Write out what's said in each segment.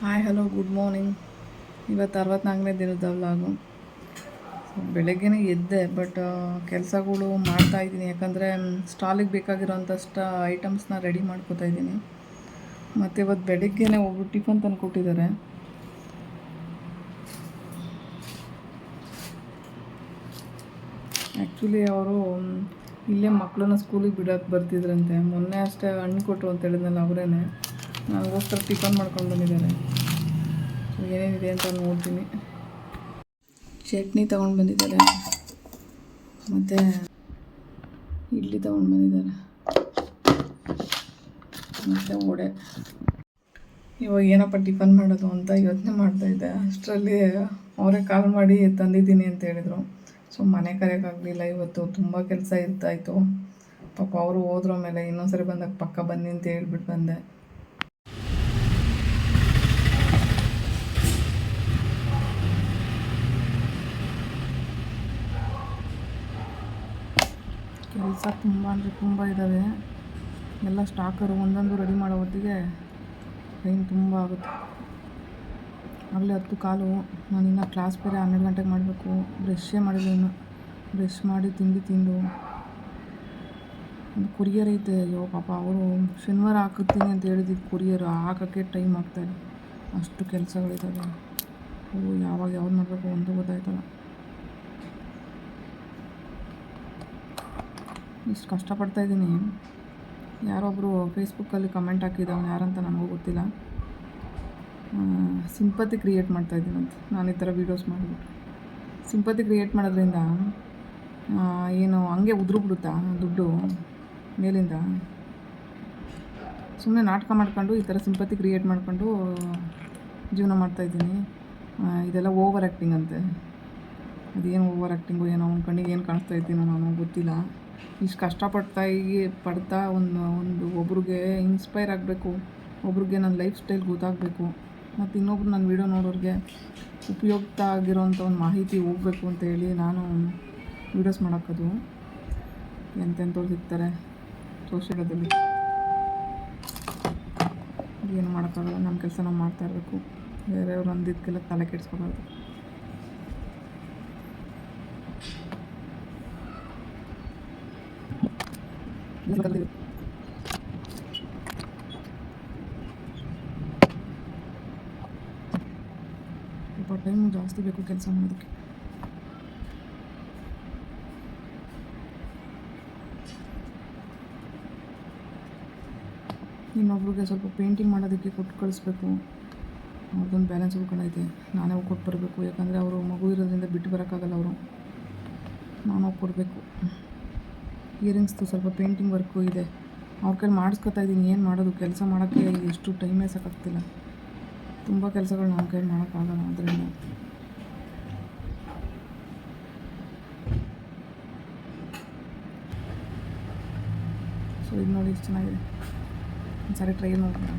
Hi hello good morning ಇವತ್ತು ಅರವತ್ನಾಲ್ಕನೇ ದಿನದ vlog ಬೆಳಗ್ಗೆನೇ ಎದ್ದೆ ಬಟ್ ಕೆಲಸಗಳು ಮಾಡ್ತಾ ಇದ್ದೀನಿ. ಯಾಕಂದರೆ ಸ್ಟಾಲಿಗೆ ಬೇಕಾಗಿರೋಂಥಷ್ಟು ಐಟಮ್ಸ್ನ ರೆಡಿ ಮಾಡ್ಕೋತಾ ಇದ್ದೀನಿ. ಮತ್ತು ಇವತ್ತು ಬೆಳಗ್ಗೆನೇ ಒಬ್ಬರು ಟಿಫನ್ ತಂದು ಕೊಟ್ಟಿದ್ದಾರೆ. ಆ್ಯಕ್ಚುಲಿ ಅವರು ಇಲ್ಲೇ ಮಕ್ಕಳನ್ನ ಸ್ಕೂಲಿಗೆ ಬಿಡೋಕ್ಕೆ ಬರ್ತಿದ್ರಂತೆ. ಮೊನ್ನೆ ಅಷ್ಟೇ ಹಣ್ಣು ಕೊಟ್ಟರು ಅಂತ ಹೇಳಿದ್ನಲ್ಲ ಅವರೇ ನನಗೋಸ್ಕರ ಟಿಫನ್ ಮಾಡ್ಕೊಂಡು ಬಂದಿದ್ದಾರೆ ಏನೇನಿದೆ ಅಂತ ನೋಡ್ತೀನಿ. ಚಟ್ನಿ ತೊಗೊಂಡು ಬಂದಿದ್ದಾರೆ. ಮತ್ತು ಇಡ್ಲಿ ತೊಗೊಂಡು ಬಂದಿದ್ದಾರೆ. ಮತ್ತು ವಡೆ. ಇವಾಗ ಏನಪ್ಪ ಟಿಫನ್ ಮಾಡೋದು ಅಂತ ಯೋಚನೆ ಮಾಡ್ತಾಯಿದ್ದೆ ಅಷ್ಟರಲ್ಲಿ ಅವರೇ ಕಾಲ್ ಮಾಡಿ ತಂದಿದ್ದೀನಿ ಅಂತ ಹೇಳಿದರು. ಸೊ ಮನೆ ಕರೆಯೋಕ್ಕಾಗಲಿಲ್ಲ ಇವತ್ತು ತುಂಬ ಕೆಲಸ ಇರ್ತಾಯಿತ್ತು ಪಾಪ ಅವರು ಹೋದ್ರ ಮೇಲೆ ಇನ್ನೊಂದ್ಸರಿ ಬಂದಾಗ ಪಕ್ಕ ಬನ್ನಿ ಅಂತ ಹೇಳ್ಬಿಟ್ಟು ಬಂದೆ. ಕೆಲಸ ತುಂಬ ಅಂದರೆ ತುಂಬ ಇದ್ದಾವೆ ಎಲ್ಲ ಸ್ಟಾಕರು ಒಂದೊಂದು ರೆಡಿ ಮಾಡೋ ಹೊತ್ತಿಗೆ ಟೈಮ್ ತುಂಬ ಆಗುತ್ತೆ. ಆಗಲೇ ಹತ್ತು ಕಾಲು, ನಾನು ಇನ್ನೂ ಕ್ಲಾಸ್ ಬೇರೆ ಹನ್ನೆರಡು ಗಂಟೆಗೆ ಮಾಡಬೇಕು. ಬ್ರಷೇ ಮಾಡಿಲ್ಲ ಇನ್ನು. ಬ್ರಷ್ ಮಾಡಿ ತಿಂಡಿ ತಿಂದು. ಒಂದು ಕುರಿಯರ್ ಐತೆ. ಅಯ್ಯೋ ಪಾಪ, ಅವರು ಶನಿವಾರ ಹಾಕುತ್ತೀನಿ ಅಂತ ಹೇಳಿದ್ದು ಕುರಿಯರು ಹಾಕೋಕ್ಕೆ ಟೈಮ್ ಆಗ್ತಾಯಿದೆ ಅಷ್ಟು ಕೆಲಸಗಳಿದ್ದಾವೆ ಓ ಯಾವಾಗ ಯಾವ್ದು ಮಾಡಬೇಕು ಒಂದು ಗೊತ್ತಾಯ್ತಲ್ಲ. ಇಷ್ಟು ಕಷ್ಟಪಡ್ತಾ ಇದ್ದೀನಿ. ಯಾರೊಬ್ಬರು ಫೇಸ್ಬುಕ್ಕಲ್ಲಿ ಕಮೆಂಟ್ ಯಾರು ಯಾರಂತ ನನಗೂ ಗೊತ್ತಿಲ್ಲ. ಸಿಂಪತಿ ಕ್ರಿಯೇಟ್ ಅಂತ. ನಾನು ಈ ಥರ ವೀಡಿಯೋಸ್ ಮಾಡಿಬಿಟ್ಟು ಸಿಂಪತಿ ಕ್ರಿಯೇಟ್ ಮಾಡೋದ್ರಿಂದ ಏನು, ಹಂಗೆ ಉದುರು ಬಿಡುತ್ತಾ ದುಡ್ಡು ಮೇಲಿಂದ? ಸುಮ್ಮನೆ ನಾಟಕ ಮಾಡ್ಕೊಂಡು ಈ ಥರ ಸಿಂಪತಿ ಕ್ರಿಯೇಟ್ ಮಾಡಿಕೊಂಡು ಜೀವನ ಮಾಡ್ತಾಯಿದ್ದೀನಿ ಇದೆಲ್ಲ ಓವರ್ ಆ್ಯಕ್ಟಿಂಗ್ ಅಂತೆ. ಅದೇನು ಓವರ್ ಆ್ಯಕ್ಟಿಂಗು ಏನೋ, ಅವ್ನ ಕಣ್ಣಿಗೆ ಏನು ಕಾಣಿಸ್ತಾ ಇದ್ದೀನೋ ನಾನು ಗೊತ್ತಿಲ್ಲ. ಇಷ್ಟು ಕಷ್ಟಪಡ್ತಾ ಹೀಗೆ ಪಡ್ತಾ ಒಂದು ಒಂದು ಒಬ್ರಿಗೆ ಇನ್ಸ್ಪೈರ್ ಆಗಬೇಕು. ಒಬ್ರಿಗೆ ನನ್ನ ಲೈಫ್ ಸ್ಟೈಲ್ ಗೊತ್ತಾಗಬೇಕು. ಮತ್ತು ಇನ್ನೊಬ್ರು ನನ್ನ ವೀಡಿಯೋ ನೋಡೋರಿಗೆ ಉಪಯುಕ್ತ ಆಗಿರೋಂಥ ಒಂದು ಮಾಹಿತಿ ಹೋಗಬೇಕು ಅಂತ ಹೇಳಿ ನಾನು ವೀಡಿಯೋಸ್ ಮಾಡೋಕ್ಕದು. ಎಂತೆಂಥವ್ರು ಸಿಗ್ತಾರೆ ಸೋಷಿಯಲದಲ್ಲಿ ಏನು ಮಾಡೋಕ್ಕಾಗಲ್ಲ ನಮ್ಮ ಕೆಲಸ ನಾವು ಮಾಡ್ತಾ ಇರಬೇಕು. ಬೇರೆಯವ್ರು ಅಂದಿದ್ದಕ್ಕೆಲ್ಲ ತಲೆ ಕೆಡಿಸ್ಕೋಬಾರ್ದು ಸ್ವಲ್ಪ ಟೈಮು ಜಾಸ್ತಿ ಬೇಕು ಕೆಲಸ ಮಾಡೋದಕ್ಕೆ ಇನ್ನೊಬ್ರಿಗೆ ಸ್ವಲ್ಪ ಪೇಂಟಿಂಗ್ ಮಾಡೋದಕ್ಕೆ ಕೊಟ್ಟು ಕಳಿಸ್ಬೇಕು. ಅವ್ರದ್ದೊಂದು ಬ್ಯಾಲೆನ್ಸ್ ಉಳ್ಕೊಂಡೈತೆ ನಾನೇ ಹೋಗಿ ಕೊಟ್ಟು ಬರಬೇಕು ಯಾಕಂದರೆ ಅವರು ಮಗು ಇರೋದ್ರಿಂದ ಬಿಟ್ಟು ಬರೋಕ್ಕಾಗಲ್ಲ ಅವರು. ನಾನು ಹೋಗಿ ಕೊಡಬೇಕು. ಇಯರಿಂಗ್ಸ್ದು ಸ್ವಲ್ಪ ಪೇಂಟಿಂಗ್ ವರ್ಕು ಇದೆ. ಅವ್ರ ಕೈಲಿ ಮಾಡಿಸ್ಕೊತಾ ಇದ್ದೀನಿ. ಏನು ಮಾಡೋದು? ಕೆಲಸ ಮಾಡೋಕ್ಕೆ ಎಷ್ಟು ಟೈಮೇ ಸಾಕಾಗ್ತಿಲ್ಲ. ತುಂಬ ಕೆಲಸಗಳು ನಮ್ಮ ಕೈಲಿ ಮಾಡೋಕ್ಕಾಗಲ್ಲ ಅದರಿಂದ. ಸೊ ಇದು ನೋಡಿ ಎಷ್ಟು ಚೆನ್ನಾಗಿದೆ. ಸರಿ ಟ್ರೈ ನೋಡೋಣ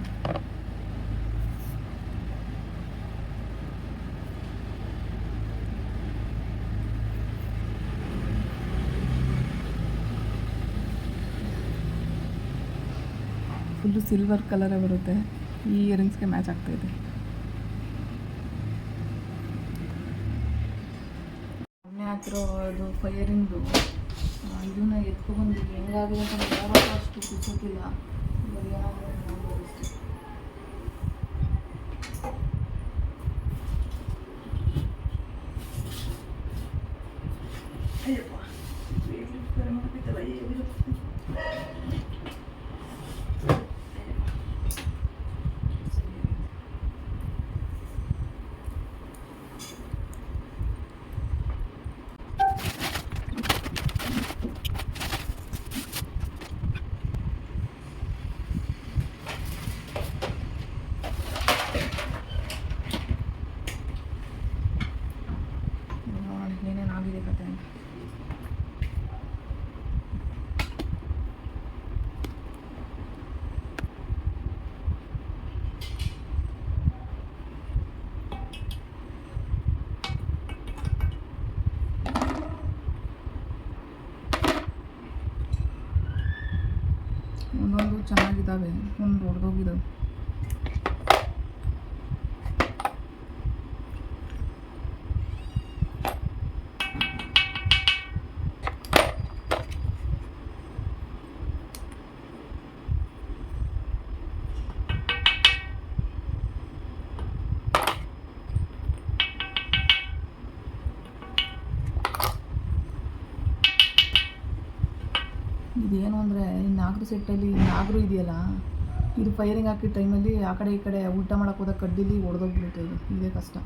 ಫುಲ್ಲು ಸಿಲ್ವರ್ ಕಲರೇ ಬರುತ್ತೆ. ಈ ಇಯರಿಂಗ್ಸ್ಗೆ ಮ್ಯಾಚ್ ಆಗ್ತಾಯಿದೆ ಹಾಕಿರೋ ಅದು ಫೈರಿಂಗ್ದು ಇದನ್ನ ಎತ್ಕೊಬಂದು ಹೆಂಗಾಗಿದೆ ಅಂತ ಯಾವತ್ತೂ ಅಷ್ಟು ಕುಸೋತಿಲ್ಲ ಇವಾಗ 된다면 오늘도 오르독이든 ನಾಗರು ಸೆಟ್ಟಲ್ಲಿ ನಾಗರು ಇದೆಯಲ್ಲ, ಇದು ಫೈರಿಂಗ್ ಹಾಕಿದ ಟೈಮಲ್ಲಿ ಆ ಕಡೆ ಈ ಕಡೆ ಊಟ ಮಾಡೋಕೆ ಹೋದಾಗ ಕಡ್ಡಿಲಿ ಒಡೆದೋಗ್ಬಿಡುತ್ತೆ ಇದು. ಇದೇ ಕಷ್ಟ.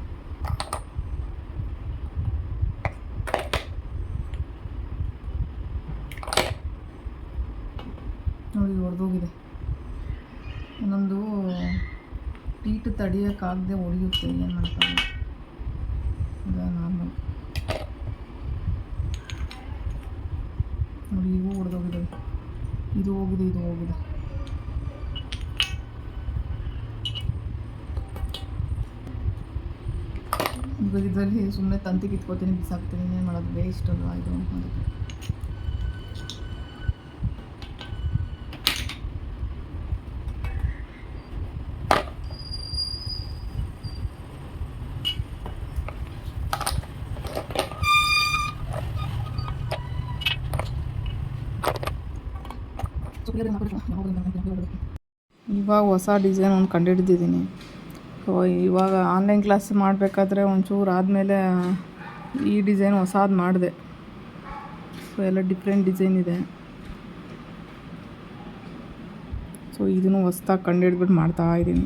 ನೋಡಿ ಹೊಡೆದೋಗಿದೆ ಒಂದೊಂದು ಟೀಟು ತಡಿಯೋಕ್ಕಾಗದೆ ಹೊಡೆಯುತ್ತೆ ಏನು ಮಾಡ್ತಾರೆ? ನಾರ್ಮಲ್ ನೋಡಿ, ಇವು ಹೊಡೆದೋಗಿದೆ ಇದು ಹೋಗಿದೆ ಇದು ಹೋಗಿದೆ. ಇದರಲ್ಲಿ ಸುಮ್ಮನೆ ತಂತಿ ಕಿತ್ಕೋತೀನಿ, ಬಿಸಾಕ್ತೀನಿ ಇನ್ನೇನು ಮಾಡೋದು? ವೇಸ್ಟ್ ಅಲ್ವಾ ಇದು? ಅದಕ್ಕೆ ಇವಾಗ ಹೊಸ ಡಿಸೈನ್ ಒಂದು ಕಂಡುಹಿಡ್ದಿದ್ದೀನಿ ಸೊ ಇವಾಗ ಆನ್ಲೈನ್ ಕ್ಲಾಸ್ ಮಾಡಬೇಕಾದ್ರೆ ಒಂಚೂರು ಆದಮೇಲೆ ಈ ಡಿಸೈನ್ ಹೊಸಾದು ಮಾಡಿದೆ. ಸೊ ಎಲ್ಲ ಡಿಫ್ರೆಂಟ್ ಡಿಸೈನ್ ಇದೆ. ಸೊ ಇದನ್ನು ಹೊಸ್ದಾಗಿ ಕಂಡುಹಿಡ್ಬಿಟ್ಟು ಮಾಡ್ತಾ ಇದ್ದೀನಿ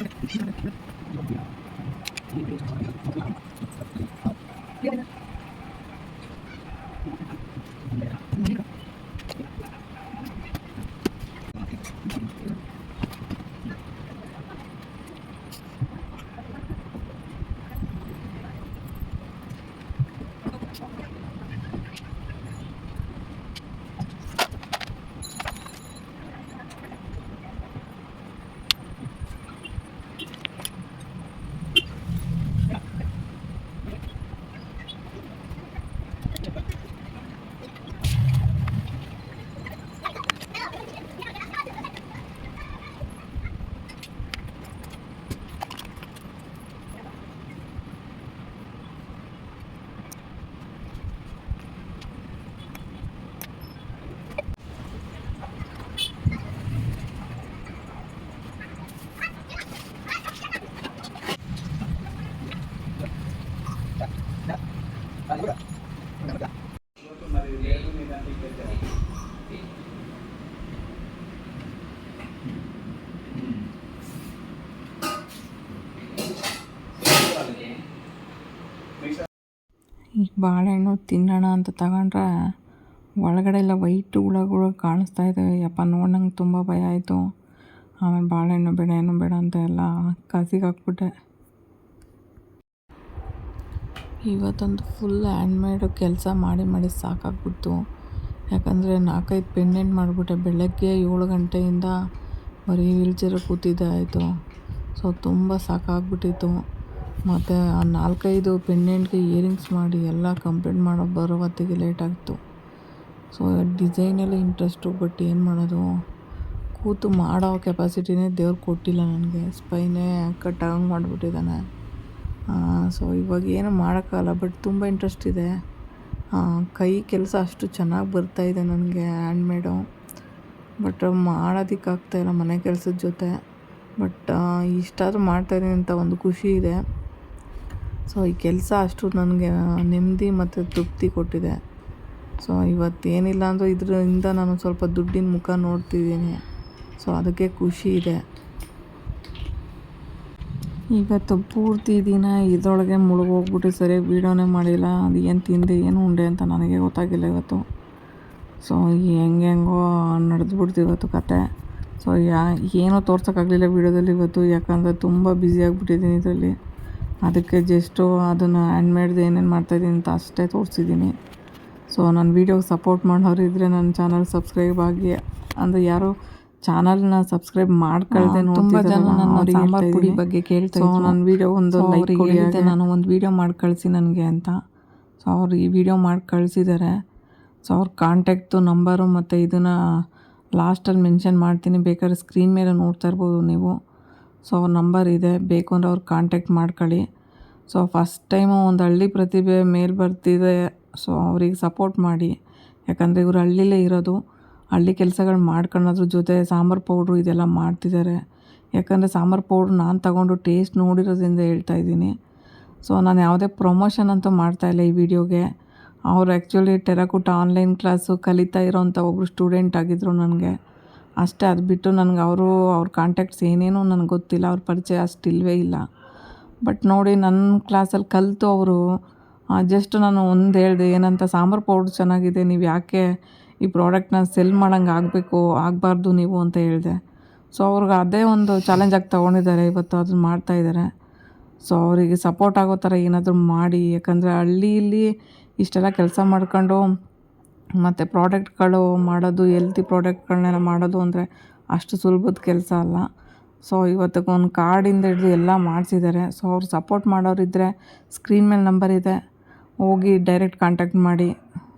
ಬಾಳೆಹಣ್ಣು ತಿನ್ನೋಣ ಅಂತ ತಗೊಂಡ್ರೆ ಒಳಗಡೆ ಎಲ್ಲ ವೈಟ್ ಹುಳಗಳು ಕಾಣಿಸ್ತಾ ಇದ್ದಾವೆ ಯಪ್ಪ, ನೋಡಿ ನಂಗೆ ತುಂಬ ಭಯ ಆಯಿತು. ಆಮೇಲೆ ಬಾಳೆಹಣ್ಣು ಬೇಡ, ಏನು ಬೇಡ ಅಂತ ಎಲ್ಲ ಕಸಿಗೆ ಹಾಕ್ಬಿಟ್ಟೆ. ಇವತ್ತೊಂದು ಫುಲ್ ಹ್ಯಾಂಡ್ಮೇಡು ಕೆಲಸ ಮಾಡಿ ಮಾಡಿ ಸಾಕಾಗ್ಬಿಡ್ತು. ಯಾಕಂದರೆ ನಾಲ್ಕೈದು ಪೆಂಡೆಂಟ್ ಮಾಡಿಬಿಟ್ಟೆ. ಬೆಳಗ್ಗೆ ಏಳು ಗಂಟೆಯಿಂದ ಬರೀ ವೀಲ್ಚೇರಲ್ಲಿ ಕೂತಿದ್ದೆ ಆಯಿತು. ಸೊ ತುಂಬ ಸಾಕಾಗ್ಬಿಟ್ಟಿತ್ತು. ಮತ್ತು ಆ ನಾಲ್ಕೈದು ಪೆಂಡೆಂಟ್ಗೆ ಇಯರಿಂಗ್ಸ್ ಮಾಡಿ ಎಲ್ಲ ಕಂಪ್ಲೀಟ್ ಮಾಡೋ ಬರೋ ಹೊತ್ತಿಗೆ ಲೇಟ್ ಆಗ್ತು ಸೊ ಡಿಸೈನಲ್ಲಿ ಇಂಟ್ರೆಸ್ಟು ಬಟ್ ಏನು ಮಾಡೋದು? ಕೂತು ಮಾಡೋ ಕೆಪಾಸಿಟಿನೇ ದೇವ್ರು ಕೊಟ್ಟಿಲ್ಲ ನನಗೆ. ಸ್ಪೈನೇ ಕಟ್ಟಾಗಂಗೆ ಮಾಡಿಬಿಟ್ಟಿದ್ದಾನೆ. ಸೊ ಇವಾಗ ಏನು ಮಾಡೋಕ್ಕಾಗಲ್ಲ ಬಟ್ ತುಂಬ ಇಂಟ್ರೆಸ್ಟ್ ಇದೆ. ಕೈ ಕೆಲಸ ಅಷ್ಟು ಚೆನ್ನಾಗಿ ಬರ್ತಾಯಿದೆ ನನಗೆ ಹ್ಯಾಂಡ್ಮೇಡು ಬಟ್ ಮಾಡೋದಕ್ಕಾಗ್ತಾಯಿಲ್ಲ ಮನೆ ಕೆಲಸದ ಜೊತೆ. ಬಟ್ ಇಷ್ಟಾದರೂ ಮಾಡ್ತಾಯಿದ್ದೀನಿ ಅಂತ ಒಂದು ಖುಷಿ ಇದೆ. ಸೊ, ಈ ಕೆಲಸ ಅಷ್ಟು ನನಗೆ ನೆಮ್ಮದಿ ಮತ್ತು ತೃಪ್ತಿ ಕೊಟ್ಟಿದೆ. ಸೊ ಇವತ್ತೇನಿಲ್ಲ ಅಂದರೂ ಇದರಿಂದ ನಾನು ಸ್ವಲ್ಪ ದುಡ್ಡಿನ ಮುಖ ನೋಡ್ತಿದ್ದೀನಿ. ಸೊ, ಅದಕ್ಕೆ ಖುಷಿ ಇದೆ. ಇವತ್ತು ಪೂರ್ತಿ ದಿನ ಇದರೊಳಗೆ ಮುಳುಗೋಗ್ಬಿಟ್ಟು ಸರಿಯಾಗಿ ವೀಡಿಯೋನೇ ಮಾಡಿಲ್ಲ. ಅದು ಏನು ತಿಂದೆ, ಏನು ಉಂಡೆ ಅಂತ ನನಗೆ ಗೊತ್ತಾಗಿಲ್ಲ ಇವತ್ತು. ಸೊ ಹೆಂಗೆ ಹೆಂಗೋ ನಡೆದ್ಬಿಡ್ತು ಇವತ್ತು ಕತೆ. ಸೊ, ಯಾ, ಏನೂ ತೋರ್ಸೋಕ್ಕಾಗಲಿಲ್ಲ ವೀಡಿಯೋದಲ್ಲಿ ಇವತ್ತು. ಯಾಕಂದರೆ ತುಂಬ ಬ್ಯುಸಿ ಆಗಿಬಿಟ್ಟಿದ್ದೀನಿ ಇದರಲ್ಲಿ. ಅದಕ್ಕೆ ಜಸ್ಟು ಅದನ್ನು ಹ್ಯಾಂಡ್ಮೇಡ್ದು ಏನೇನು ಮಾಡ್ತಾಯಿದ್ದೀನಿ ಅಂತ ಅಷ್ಟೇ ತೋರಿಸಿದ್ದೀನಿ ಸೊ ನನ್ನ ವೀಡಿಯೋಗೆ ಸಪೋರ್ಟ್ ಮಾಡೋರು ಇದ್ದರೆ ನನ್ನ ಚಾನಲ್ ಸಬ್ಸ್ಕ್ರೈಬ್ ಆಗಿ ಅಂದರೆ ಯಾರು ಚಾನಲ್ನ ಸಬ್ಸ್ಕ್ರೈಬ್ ಮಾಡ್ಕೊಳ್ದೆ ತುಂಬ ಜನ ನನ್ನ ಸಾಂಬಾರ್ ಪುಡಿ ಬಗ್ಗೆ ಕೇಳ್ತಾ ಸೊ ನನ್ನ ವೀಡಿಯೋ ಒಂದು ಲೈಕ್ ಹೇಳಿದ್ದೆ ನಾನು ಒಂದು ವೀಡಿಯೋ ಮಾಡಿ ಕಳಿಸಿ ನನಗೆ ಅಂತ. ಸೊ ಅವ್ರು ಈ ವಿಡಿಯೋ ಮಾಡಿ ಕಳಿಸಿದ್ದಾರೆ ಸೊ ಅವ್ರ ಕಾಂಟ್ಯಾಕ್ಟು ನಂಬರು ಮತ್ತು ಇದನ್ನು ಲಾಸ್ಟಲ್ಲಿ ಮೆನ್ಷನ್ ಮಾಡ್ತೀನಿ. ಬೇಕಾದ್ರೆ ಸ್ಕ್ರೀನ್ ಮೇಲೆ ನೋಡ್ತಾ ಇರ್ಬೋದು ನೀವು. ಸೊ ಅವ್ರ ನಂಬರ್ ಇದೆ, ಬೇಕು ಅಂದರೆ ಅವ್ರು ಕಾಂಟ್ಯಾಕ್ಟ್ ಮಾಡ್ಕೊಳ್ಳಿ. ಸೊ ಫಸ್ಟ್ ಟೈಮು ಒಂದು ಹಳ್ಳಿ ಪ್ರತಿಭೆ ಮೇಲೆ ಬರ್ತಿದೆ, ಸೊ ಅವ್ರಿಗೆ ಸಪೋರ್ಟ್ ಮಾಡಿ. ಯಾಕಂದರೆ ಇವರು ಹಳ್ಳಿಲೇ ಇರೋದು. ಹಳ್ಳಿ ಕೆಲಸಗಳು ಮಾಡ್ಕೊಳ್ಳೋದ್ರ ಜೊತೆ ಸಾಂಬಾರು ಪೌಡ್ರು ಇದೆಲ್ಲ ಮಾಡ್ತಿದ್ದಾರೆ. ಯಾಕಂದರೆ ಸಾಂಬಾರು ಪೌಡ್ರು ನಾನು ತಗೊಂಡು ಟೇಸ್ಟ್ ನೋಡಿರೋದ್ರಿಂದ ಹೇಳ್ತಾ ಇದ್ದೀನಿ. ಸೊ ನಾನು ಯಾವುದೇ ಪ್ರಮೋಷನ್ ಅಂತೂ ಮಾಡ್ತಾಯಿಲ್ಲ ಈ ವಿಡಿಯೋಗೆ ಅವ್ರು ಆ್ಯಕ್ಚುಲಿ ಟೆರಕುಟ ಆನ್ಲೈನ್ ಕ್ಲಾಸು ಕಲಿತಾ ಇರೋವಂಥ ಒಬ್ಬರು ಸ್ಟೂಡೆಂಟ್ ಆಗಿದ್ದರು ನನಗೆ. ಅಷ್ಟೇ, ಅದು ಬಿಟ್ಟು ನನಗೆ ಅವರು, ಅವ್ರ ಕಾಂಟ್ಯಾಕ್ಟ್ಸ್ ಏನೇನೂ ನನಗೆ ಗೊತ್ತಿಲ್ಲ, ಅವ್ರ ಪರಿಚಯ ಅಷ್ಟು ಇಲ್ಲವೇ ಇಲ್ಲ. ಬಟ್ ನೋಡಿ ನನ್ನ ಕ್ಲಾಸಲ್ಲಿ ಕಲಿತು ಅವರು. ಜಸ್ಟ್ ನಾನು ಒಂದು ಹೇಳಿದೆ, ಏನಂತ, ಸಾಂಬಾರು ಪೌಡ್ರ್ ಚೆನ್ನಾಗಿದೆ, ನೀವು ಯಾಕೆ ಈ ಪ್ರಾಡಕ್ಟ್ನ ಸೆಲ್ ಮಾಡೋಂಗೆ ಆಗಬೇಕು, ಆಗಬಾರ್ದು ನೀವು ಅಂತ ಹೇಳಿದೆ. ಸೊ ಅವ್ರಿಗೆ ಅದೇ ಒಂದು ಚಾಲೆಂಜ್ ಆಗಿ ತೊಗೊಂಡಿದ್ದಾರೆ, ಇವತ್ತು ಅದನ್ನ ಮಾಡ್ತಾಯಿದ್ದಾರೆ ಸೊ ಅವರಿಗೆ ಸಪೋರ್ಟ್ ಆಗೋ ಥರ ಏನಾದರೂ ಮಾಡಿ, ಯಾಕಂದರೆ ಹಳ್ಳಿಯಲ್ಲಿ ಇಷ್ಟೆಲ್ಲ ಕೆಲಸ ಮಾಡ್ಕೊಂಡು ಮತ್ತು ಪ್ರಾಡಕ್ಟ್ಗಳು ಮಾಡೋದು ಎಲ್ತಿ ಪ್ರಾಡಕ್ಟ್ಗಳನ್ನೆಲ್ಲ ಮಾಡೋದು ಅಂದರೆ ಅಷ್ಟು ಸುಲಭದ ಕೆಲಸ ಅಲ್ಲ. ಸೊ ಇವತ್ತಿಗೊಂದು ಕಾರ್ಡಿಂದ ಹಿಡಿದು ಎಲ್ಲ ಮಾಡಿಸಿದ್ದಾರೆ ಸೊ ಅವ್ರು ಸಪೋರ್ಟ್ ಮಾಡೋರಿದ್ದರೆ ಸ್ಕ್ರೀನ್ ಮೇಲೆ ನಂಬರ್ ಇದೆ. ಹೋಗಿ ಡೈರೆಕ್ಟ್ ಕಾಂಟ್ಯಾಕ್ಟ್ ಮಾಡಿ.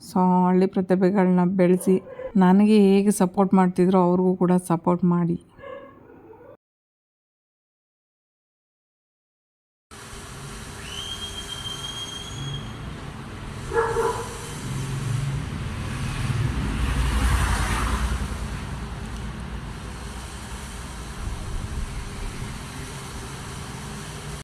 ಸೊ ಹಳ್ಳಿ ಪ್ರತಿಭೆಗಳನ್ನ ಬೆಳೆಸಿ, ನನಗೆ ಹೇಗೆ ಸಪೋರ್ಟ್ ಮಾಡ್ತಿದ್ರೋ ಅವ್ರಿಗೂ ಕೂಡ ಸಪೋರ್ಟ್ ಮಾಡಿ.